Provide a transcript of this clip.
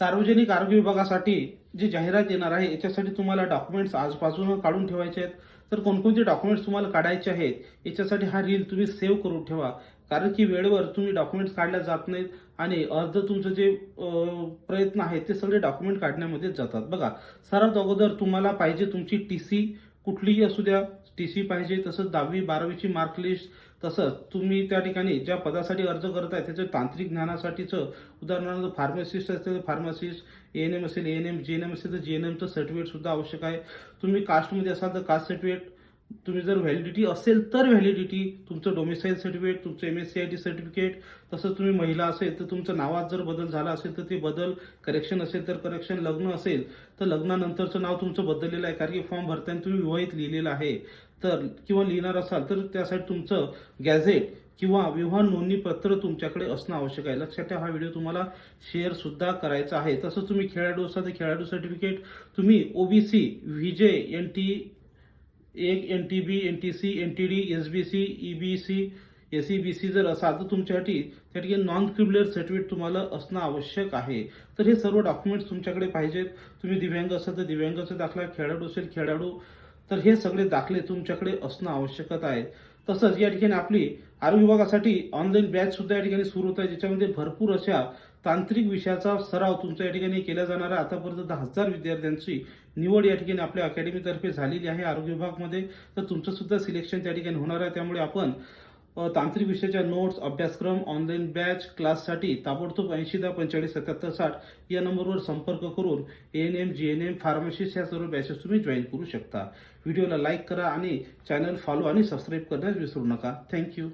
सार्वजनिक आरोग्य विभागासाठी जी जाहिरात येणार आहे याच्यासाठी तुम्हाला डॉक्युमेंट्स आजपासून काढून ठेवायचे आहेत. तर कोणकोणते डॉक्युमेंट्स तुम्हाला काढायचे आहेत याच्यासाठी हा रील तुम्ही सेव्ह करून ठेवा. कारण की वेळेवर तुम्ही डॉक्युमेंट्स काढल्या जात नाहीत आणि अर्ध तुमचं जे प्रयत्न आहेत ते सगळे डॉक्युमेंट काढण्यामध्येच जातात. बघा सर्वात अगोदर तुम्हाला पाहिजे तुमची टी सी कुठलीही असू द्या टी सी पाहिजे तसंच दहावी बारावीची मार्क लिस्ट तसंच तुम्ही त्या ठिकाणी ज्या पदासाठी अर्ज करत आहे त्याचं तांत्रिक ज्ञानासाठीचं उदाहरणार्थ फार्मासिस्ट असेल फार्मासिस्ट ए एन एम असेल A N M G N M असेल तर जी एन एमचं सर्टिफिकेटसुद्धा आवश्यक आहे. तुम्ही कास्टमध्ये असाल तर कास्ट सर्टिफिकेट तुम्ही जर व्हॅलिडिटी असेल तर व्हॅलिडिटी तुमचं डोमिसाईल सर्टिफिकेट तुमचं M S C I T certificate तसंच तुम्ही महिला असेल तर तुमचं नावात जर बदल झाला असेल तर ते बदल करेक्शन असेल तर करेक्शन लग्न असेल तर लग्नानंतरचं नाव तुमचं बदललेलं आहे कारण की फॉर्म भरताना तुम्ही विवाहित लिहिलेलं आहे. तर किंवा लिहिणार असाल तर त्यासाठी तुमचं गॅझेट किंवा विवाह नोंदणी पत्र तुमच्याकडे असणं आवश्यक आहे. लक्षात ठेवा हा व्हिडिओ तुम्हाला शेअर सुद्धा करायचा आहे. तसंच तुम्ही खेळाडू असाल तर खेळाडू सर्टिफिकेट तुम्ही ओबीसी व्हीजे एन टी एक N T B N T C N T D S B C E B C S E B C जर असाल तर तुमच्यासाठी त्या ठिकाणी नॉन क्रिमिनल सर्टिफिकेट तुम्हाला असणं आवश्यक आहे. तर हे सर्व डॉक्युमेंट्स तुमच्याकडे पाहिजेत. तुम्ही दिव्यांग असाल तर दिव्यांगाचा दाखला खेळाडू असेल खेळाडू तर हे सगळे दाखले तुमच्याकडे असणं आवश्यकता आहे. तसंच या ठिकाणी आपली आरोग्य विभागासाठी ऑनलाईन बॅच सुद्धा या ठिकाणी सुरू होत आहे ज्याच्यामध्ये भरपूर अशा तांत्रिक विषयाचा सराव तुमच्या या ठिकाणी केला जाणार आहे. आतापर्यंत दहा हजार विद्यार्थ्यांची निवड या ठिकाणी आपल्या अकॅडमीतर्फे झालेली आहे आरोग्य विभागमध्ये. तर तुमचं सुद्धा सिलेक्शन त्या ठिकाणी होणार आहे. त्यामुळे आपण तांत्रिक विषयाच्या नोट्स अभ्यासक्रम ऑनलाईन बॅच क्लाससाठी ताबडतोब ऐंशी दहा पंचेचाळीस सत्याहत्तर साठ या नंबरवर संपर्क करून N M G N M pharmacist या सर्व बॅचेस तुम्ही जॉईन करू शकता. व्हिडिओला लाईक करा आणि चॅनल फॉलो आणि सबस्क्राईब करण्यास विसरू नका. थँक्यू